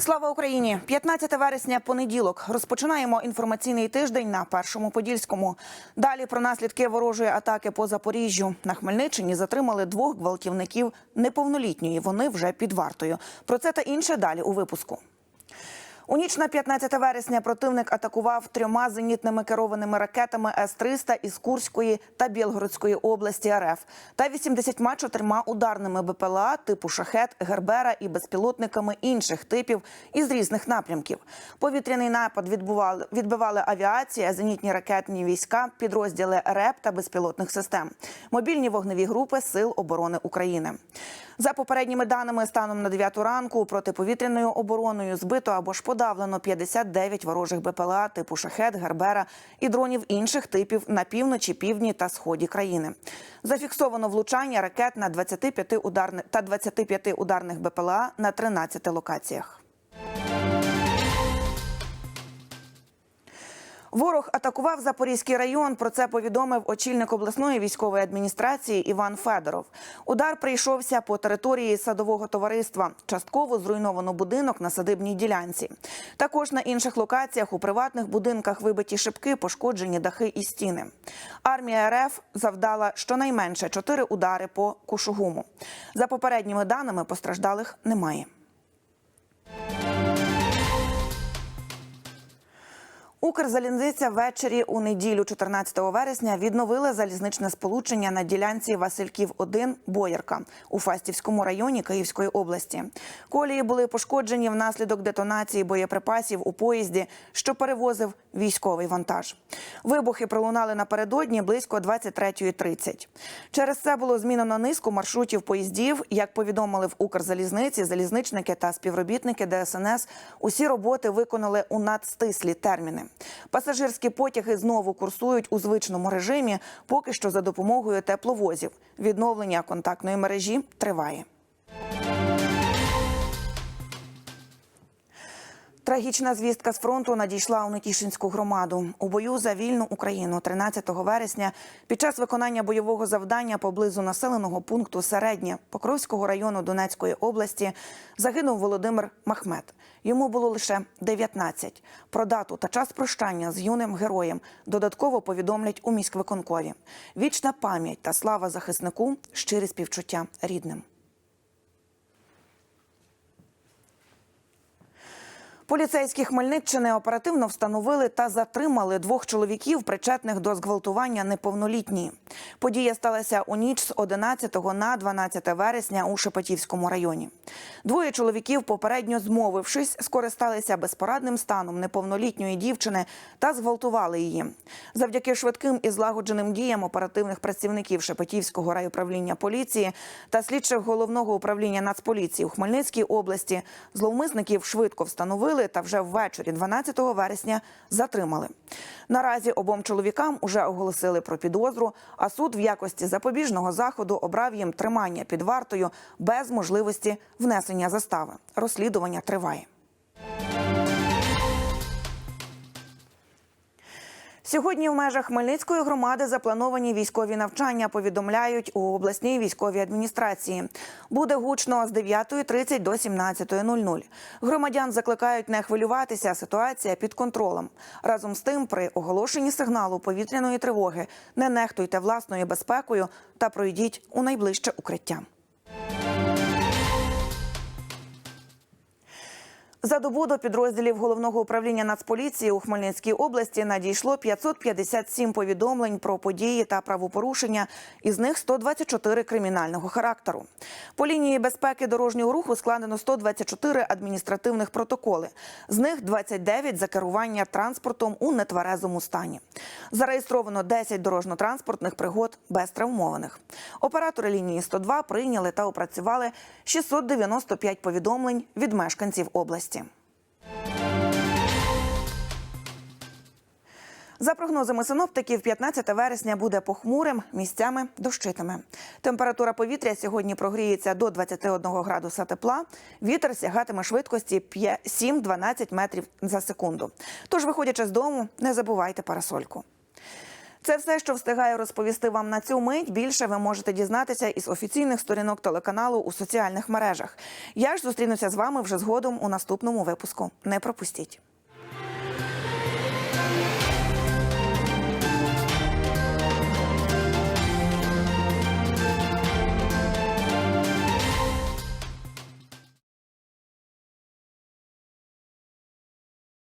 Слава Україні! 15 вересня, понеділок. Розпочинаємо інформаційний тиждень на першому подільському. Далі про наслідки ворожої атаки по Запоріжжю. На Хмельниччині затримали двох гвалтівників неповнолітньої. Вони вже під вартою. Про це та інше далі у випуску. У ніч на 15 вересня противник атакував трьома зенітними керованими ракетами С-300 із Курської та Білгородської області РФ та 84 ударними БПЛА типу «Шахет», «Гербера» і безпілотниками інших типів із різних напрямків. Повітряний напад відбували, відбивали авіація, зенітні ракетні війська, підрозділи РЕП та безпілотних систем, мобільні вогневі групи Сил оборони України. За попередніми даними, станом на 9 ранку протиповітряною обороною збито або ж подавлено 59 ворожих БПЛА типу «Шахет», «Гербера» і дронів інших типів на півночі, півдні та сході країни. Зафіксовано влучання ракет на 25 ударних та 25 ударних БПЛА на 13 локаціях. Ворог атакував Запорізький район. Про це повідомив очільник обласної військової адміністрації Іван Федоров. Удар прийшовся по території садового товариства. Частково зруйновано будинок на садибній ділянці. Також на інших локаціях у приватних будинках вибиті шибки, пошкоджені дахи і стіни. Армія РФ завдала щонайменше чотири удари по Кушугуму. За попередніми даними постраждалих немає. Укрзалізниця ввечері у неділю, 14 вересня, відновила залізничне сполучення на ділянці Васильків 1 Боярка у Фастівському районі Київської області. Колії були пошкоджені внаслідок детонації боєприпасів у поїзді, що перевозив військовий вантаж. Вибухи пролунали напередодні близько 23.30. Через це було змінено низку маршрутів поїздів. Як повідомили в Укрзалізниці, залізничники та співробітники ДСНС усі роботи виконали у надстислі терміни. Пасажирські потяги знову курсують у звичному режимі, поки що за допомогою тепловозів. Відновлення контактної мережі триває. Трагічна звістка з фронту надійшла у Нетішинську громаду. У бою за вільну Україну 13 вересня під час виконання бойового завдання поблизу населеного пункту Середнє Покровського району Донецької області загинув Володимир Махмет. Йому було лише 19. Про дату та час прощання з юним героєм додатково повідомлять у міськвиконкові. Вічна пам'ять та слава захиснику, щирі співчуття рідним. Поліцейські Хмельниччини оперативно встановили та затримали двох чоловіків, причетних до зґвалтування неповнолітньої. Подія сталася у ніч з 11 на 12 вересня у Шепетівському районі. Двоє чоловіків, попередньо змовившись, скористалися безпорадним станом неповнолітньої дівчини та зґвалтували її. Завдяки швидким і злагодженим діям оперативних працівників Шепетівського райуправління поліції та слідчих головного управління Нацполіції у Хмельницькій області зловмисників швидко встановили та вже ввечері 12 вересня затримали. Наразі обом чоловікам уже оголосили про підозру, а суд в якості запобіжного заходу обрав їм тримання під вартою без можливості внесення застави. Розслідування триває. Сьогодні в межах Хмельницької громади заплановані військові навчання. Повідомляють у обласній військовій адміністрації. Буде гучно з 9.30 до 17.00. Громадян закликають не хвилюватися. Ситуація під контролем. Разом з тим, при оголошенні сигналу повітряної тривоги не нехтуйте власною безпекою та пройдіть у найближче укриття. За добу до підрозділів головного управління Нацполіції у Хмельницькій області надійшло 557 повідомлень про події та правопорушення, із них 124 кримінального характеру. По лінії безпеки дорожнього руху складено 124 адміністративних протоколи. З них 29 за керування транспортом у нетверезому стані. Зареєстровано 10 дорожньо-транспортних пригод без травмованих. Оператори лінії 102 прийняли та опрацювали 695 повідомлень від мешканців області. За прогнозами синоптиків, 15 вересня буде похмурим, місцями дощитиме. Температура повітря сьогодні прогріється до 21 градуса тепла. Вітер сягатиме швидкості 7-12 метрів за секунду. Тож, виходячи з дому, не забувайте парасольку. Це все, що встигаю розповісти вам на цю мить. Більше ви можете дізнатися із офіційних сторінок телеканалу у соціальних мережах. Я ж зустрінуся з вами вже згодом у наступному випуску. Не пропустіть.